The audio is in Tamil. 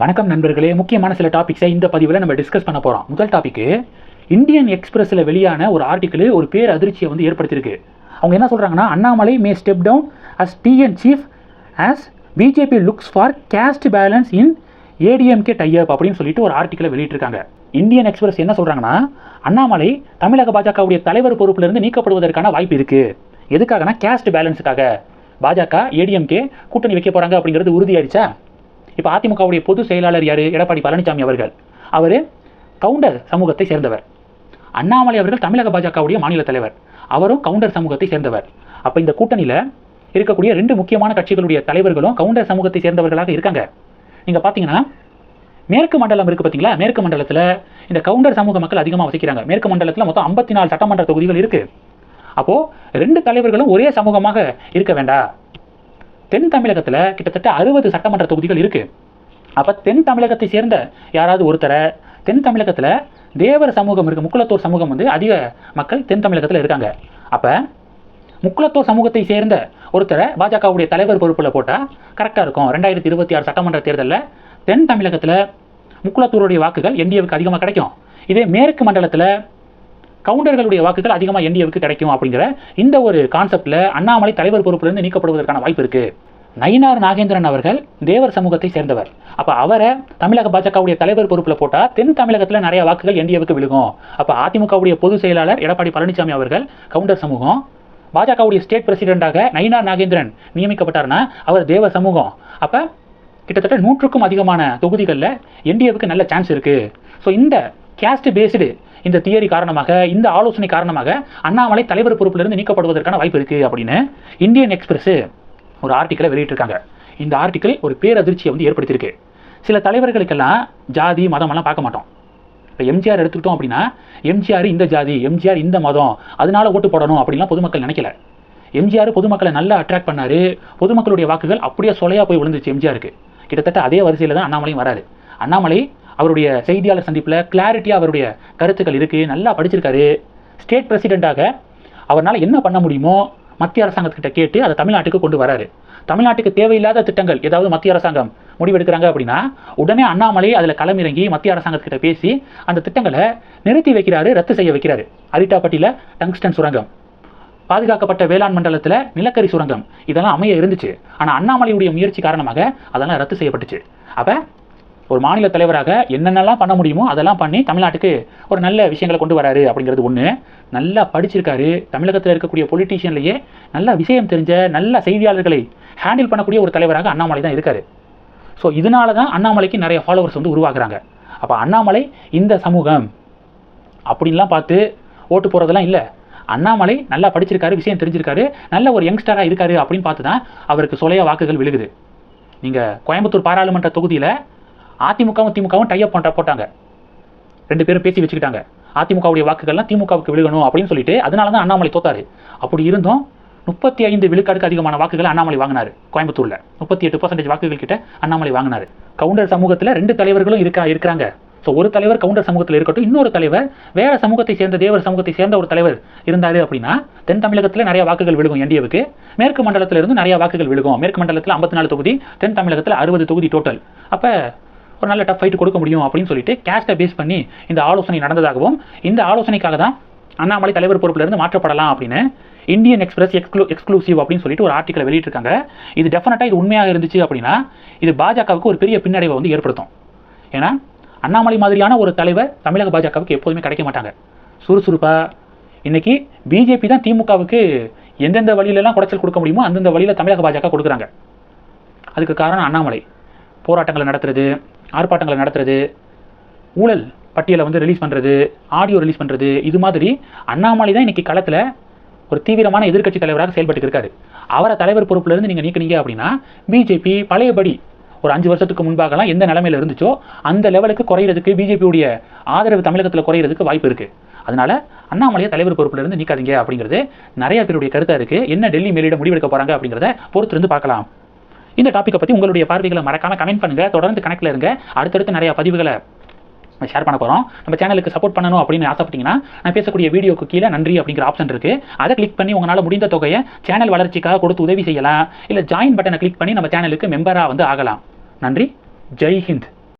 வணக்கம் நண்பர்களே. முக்கியமான சில டாபிக்ஸை இந்த பதிவில் நம்ம டிஸ்கஸ் பண்ண போகிறோம் முதல் டாபிக்கு இந்தியன் எக்ஸ்பிரஸில் வெளியான ஒரு ஆர்டிக்கிள் ஒரு பேர் அதிர்ச்சியை வந்து ஏற்படுத்தியிருக்கு. அவங்க என்ன சொல்கிறாங்கன்னா Annamalai may step down as TN chief as BJP looks for caste balance in ADMK type அப்படின்னு சொல்லிட்டு ஒரு ஆர்டிக்கிளை வெளியிட்டிருக்காங்க. இந்தியன் எக்ஸ்பிரஸ் என்ன சொல்கிறாங்கன்னா அண்ணாமலை தமிழக பாஜகவுடைய தலைவர் பொறுப்பிலிருந்து நீக்கப்படுவதற்கான வாய்ப்பு இருக்குது எதுக்காகனா கேஸ்ட் பேலன்ஸுக்காக பாஜக ஏடிஎம்கே கூட்டணி வைக்க போகிறாங்க அப்படிங்கிறது உறுதியாயிடுச்சா? இப்போ அதிமுகவுடைய பொதுச் செயலாளர் யார்? எடப்பாடி பழனிசாமி அவர்கள். அவர் கவுண்டர் சமூகத்தை சேர்ந்தவர். அண்ணாமலை அவர்கள் தமிழக பாஜகவுடைய மாநில தலைவர். அவரும் கவுண்டர் சமூகத்தை சேர்ந்தவர். அப்போ இந்த கூட்டணியில் இருக்கக்கூடிய ரெண்டு முக்கியமான கட்சிகளுடைய தலைவர்களும் கவுண்டர் சமூகத்தை சேர்ந்தவர்களாக இருக்காங்க. நீங்கள் பார்த்தீங்கன்னா மேற்கு மண்டலம் இருக்குது பார்த்தீங்களா மேற்கு மண்டலத்தில் இந்த கவுண்டர் சமூக மக்கள் அதிகமாக வசிக்கிறாங்க. மேற்கு மண்டலத்தில் மொத்தம் ஐம்பத்தி நாலு சட்டமன்ற தொகுதிகள் இருக்குது அப்போது ரெண்டு தலைவர்களும் ஒரே சமூகமாக இருக்க வேண்டாம் தென் தமிழகத்தில் கிட்டத்தட்ட அறுபது சட்டமன்ற தொகுதிகள் இருக்குது அப்போ தென் தமிழகத்தை சேர்ந்த யாராவது ஒருத்தரை தென் தமிழகத்தில் தேவர் சமூகம் இருக்குது முக்குளத்தூர் சமூகம் வந்து அதிக மக்கள் தென் தமிழகத்தில் இருக்காங்க. அப்போ முக்குளத்தூர் சமூகத்தை சேர்ந்த ஒருத்தரை பாஜகவுடைய தலைவர் பொறுப்பில் போட்டால் கரெக்டாக இருக்கும். ரெண்டாயிரத்தி இருபத்தி ஆறு சட்டமன்ற தேர்தலில் தென் தமிழகத்தில் முக்குளத்தூருடைய வாக்குகள் என்டிஏவுக்கு அதிகமாக கிடைக்கும். இதே மேற்கு மண்டலத்தில் கவுண்டர்களுடைய வாக்குகள் அதிகமாக என்டிஏவுக்கு கிடைக்கும் அப்படிங்கிற இந்த ஒரு கான்செப்டில் அண்ணாமலை தலைவர் பொறுப்பிலிருந்து நீக்கப்படுவதற்கான வாய்ப்பு இருக்குது நயினார் நாகேந்திரன் அவர்கள் தேவர் சமூகத்தை சேர்ந்தவர். அப்போ அவரை தமிழக பாஜகவுடைய தலைவர் பொறுப்பில் போட்டால் தென் தமிழகத்தில் நிறைய வாக்குகள் என்டிஏவுக்கு விழுகும். அப்போ அதிமுகவுடைய பொதுச் செயலாளர் எடப்பாடி பழனிசாமி அவர்கள் கவுண்டர் சமூகம் பாஜகவுடைய ஸ்டேட் பிரசிடென்ட்டாக நயினார் நாகேந்திரன் நியமிக்கப்பட்டார்னா அவர் தேவ சமூகம். அப்போ கிட்டத்தட்ட நூற்றுக்கும் அதிகமான தொகுதிகளில் என்டிஏவுக்கு நல்ல சான்ஸ் இருக்குது ஸோ இந்த கேஸ்ட் பேஸ்டு இந்த தியரி காரணமாக இந்த ஆலோசனை காரணமாக அண்ணாமலை தலைவர் பொறுப்பிலிருந்து நீக்கப்படுவதற்கான வாய்ப்பு இருக்குது அப்படின்னு இந்தியன் எக்ஸ்பிரஸ் ஒரு ஆர்டிக்கலை வெளியிட்டிருக்காங்க. இந்த ஆர்டிக்கல் ஒரு பேரதிர்ச்சியை வந்து ஏற்படுத்தியிருக்கு. சில தலைவர்களுக்கெல்லாம் ஜாதி மதமெல்லாம் பார்க்க மாட்டோம். இப்போ எம்ஜிஆர் எடுத்துக்கிட்டோம் அப்படின்னா எம்ஜிஆர் இந்த ஜாதி எம்ஜிஆர் இந்த மதம் அதனால ஓட்டு போடணும் அப்படின்லாம் பொதுமக்கள் நினைக்கல. எம்ஜிஆர் பொதுமக்களை நல்லா அட்ராக்ட் பண்ணார். பொதுமக்களுடைய வாக்குகள் அப்படியே சொலையாக போய் விழுந்துச்சு எம்ஜிஆருக்கு கிட்டத்தட்ட அதே வரிசையில் தான் அண்ணாமலையும் வராரு. அண்ணாமலை அவருடைய செய்தியாளர் சந்திப்பில் கிளாரிட்டியாக அவருடைய கருத்துக்கள் இருக்குது நல்லா படிச்சிருக்காரு. ஸ்டேட் பிரசிடெண்ட்டாக அவரால் என்ன பண்ண முடியுமோ மத்திய அரசாங்கத்துக்கிட்ட கேட்டு அதை தமிழ்நாட்டுக்கு கொண்டு வராரு. தமிழ்நாட்டுக்கு தேவையில்லாத திட்டங்கள் ஏதாவது மத்திய அரசாங்கம் முடிவெடுக்கிறாங்க அப்படின்னா உடனே அண்ணாமலை அதில் களமிறங்கி மத்திய அரசாங்கத்துக்கிட்ட பேசி அந்த திட்டங்களை நிறுத்தி வைக்கிறாரு ரத்து செய்ய வைக்கிறாரு. அரிட்டாப்பட்டியில் டங்ஸ்டன் சுரங்கம் பாதுகாக்கப்பட்ட வேளாண் மண்டலத்தில் நிலக்கரி சுரங்கம் இதெல்லாம் அமைய இருந்துச்சு. ஆனால் அண்ணாமலையுடைய முயற்சி காரணமாக அதெல்லாம் ரத்து செய்யப்பட்டுச்சு. அப்போ ஒரு மாநில தலைவராக என்னென்னலாம் பண்ண முடியுமோ அதெல்லாம் பண்ணி தமிழ்நாட்டுக்கு ஒரு நல்ல விஷயங்களை கொண்டு வராரு அப்படிங்கிறது ஒன்று நல்லா படிச்சிருக்காரு. தமிழகத்தில் இருக்கக்கூடிய பொலிட்டீஷியன்லேயே நல்ல விஷயம் தெரிஞ்ச நல்ல செய்தியாளர்களை ஹேண்டில் பண்ணக்கூடிய ஒரு தலைவராக அண்ணாமலை தான் இருக்காரு. ஸோ இதனால தான் அண்ணாமலைக்கு நிறைய ஃபாலோவர்ஸ் வந்து உருவாக்குறாங்க. அப்போ அண்ணாமலை இந்த சமூகம் அப்படின்லாம் பார்த்து ஓட்டு போகிறதெல்லாம் இல்லை. அண்ணாமலை நல்லா படிச்சிருக்காரு விஷயம் தெரிஞ்சிருக்காரு நல்ல ஒரு யங்ஸ்டராக இருக்காரு அப்படின்னு பார்த்து தான் அவருக்கு சொலைய வாக்குகள் விழுகுது. நீங்கள் கோயம்புத்தூர் பாராளுமன்ற தொகுதியில் அதிமுகவும் திமுகவும் டைப் பண்ணுற போட்டாங்க. ரெண்டு பேரும் பேசி வச்சுக்கிட்டாங்க. அதிமுகவுடைய வாக்குகள்லாம் திமுகவுக்கு விழுகணும் அப்படின்னு சொல்லிட்டு அதனால தான் அண்ணாமலை தோத்தாரு. அப்படி இருந்தும் முப்பத்தி ஐந்து விழுக்காடுக்கு அதிகமான வாக்குகளை அண்ணாமலை வாங்கினார் கோயம்புத்தூரில். முப்பத்தி எட்டு பர்சன்டேஜ் வாக்குகள் கிட்ட அண்ணாமலை வாங்கினார். கவுண்டர் சமூகத்தில் ரெண்டு தலைவர்களும் இருக்கா இருக்கிறாங்க. ஸோ ஒரு தலைவர் கவுண்டர் சமூகத்தில் இருக்கட்டும் இன்னொரு தலைவர் வேற சமூகத்தை சேர்ந்த தேவர் சமூகத்தை சேர்ந்த ஒரு தலைவர் இருந்தார் அப்படின்னா தென் தமிழகத்தில் நிறைய வாக்குகள் விழுகும் என்டிஏவுக்கு. மேற்கு மண்டலத்தில் இருந்து நிறைய வாக்குகள் விழுகும். மேற்கு மண்டலத்தில் ஐம்பத்தி நாலு தொகுதி தென் தமிழகத்தில் அறுபது தொகுதி டோட்டல் அப்போ ஒரு நல்ல டஃப் ஃபைட் கொடுக்க முடியும் அப்படின்னு சொல்லிட்டு கேஸ்ட்டை பேஸ் பண்ணி இந்த ஆலோசனை நடந்ததாகவும் இந்த ஆலோசனைக்காக தான் அண்ணாமலை தலைவர் பொறுப்பிலிருந்து மாற்றப்படலாம் அப்படின்னு இந்தியன் எக்ஸ்பிரஸ் எக்ஸ்க்ளூ எக்ஸ்க்ளூசிவ் அப்படின்னு சொல்லிட்டு ஒரு ஆர்டிக்கலை வெளியிட்டிருக்காங்க. இது டெஃபினட்டாக இது உண்மையாக இருந்துச்சு அப்படின்னா இது பாஜகவுக்கு ஒரு பெரிய பின்னடைவை வந்து ஏற்படுத்தும். ஏன்னா அண்ணாமலை மாதிரியான ஒரு தலைவர் தமிழக பாஜகவுக்கு எப்போதுமே கிடைக்க மாட்டாங்க. சுறுசுறுப்பாக இன்றைக்கி பிஜேபி தான் திமுகவுக்கு எந்தெந்த வழியிலலாம் குடைச்சல் கொடுக்க முடியுமோ அந்தந்த வழியில் தமிழக பாஜக கொடுக்குறாங்க. அதுக்கு காரணம் அண்ணாமலை. போராட்டங்களை நடத்துறது ஆர்ப்பாட்டங்களை நடத்துறது ஊழல் பட்டியலை வந்து ரிலீஸ் பண்ணுறது ஆடியோ ரிலீஸ் பண்ணுறது இது மாதிரி அண்ணாமலை தான் இன்னைக்கு களத்தில் ஒரு தீவிரமான எதிர்க்கட்சி தலைவராக செயல்பட்டு இருக்காரு. அவரை தலைவர் பொறுப்பிலிருந்து நீங்கள் நீக்கினீங்க அப்படின்னா பிஜேபி பழையபடி ஒரு அஞ்சு வருஷத்துக்கு முன்பாகலாம் எந்த நிலமையில் இருந்துச்சோ அந்த லெவலுக்கு குறையிறதுக்கு பிஜேபியுடைய ஆதரவு தமிழகத்தில் குறையிறதுக்கு வாய்ப்பு இருக்குது அதனால அண்ணாமலையை தலைவர் பொறுப்பிலிருந்து நீக்காதீங்க அப்படிங்கிறது நிறைய பேருடைய கருத்தாக இருக்குது என்ன டெல்லி மேலிட முடிவெடுக்க போகிறாங்க அப்படிங்கிறத பொறுத்திருந்து பார்க்கலாம். இந்த டாப்பிக்கை பற்றி உங்களுடைய பார்வைகளை மறக்காம கமெண்ட் பண்ணுங்கள் தொடர்ந்து கணக்கில் இருங்க. அடுத்தடுத்து நிறைய பதிவுகளை ஷேர் பண்ண போகிறோம் நம்ம சேனலுக்கு சப்போர்ட் பண்ணணும் அப்படின்னு ஆசைப்பட்டீங்கன்னா நான் பேசக்கூடிய வீடியோக்கு கீழே நன்றி அப்படிங்கிற ஆப்ஷன் இருக்குது அதை கிளிக் பண்ணி உங்களால் முடிந்த தொகையை சேனல் வளர்ச்சிக்காக கொடுத்து உதவி செய்யலாம். இல்லை ஜாயின் பட்டனை கிளிக் பண்ணி நம்ம சேனலுக்கு மெம்பராக வந்து ஆகலாம். நன்றி. ஜெய் ஹிந்த்.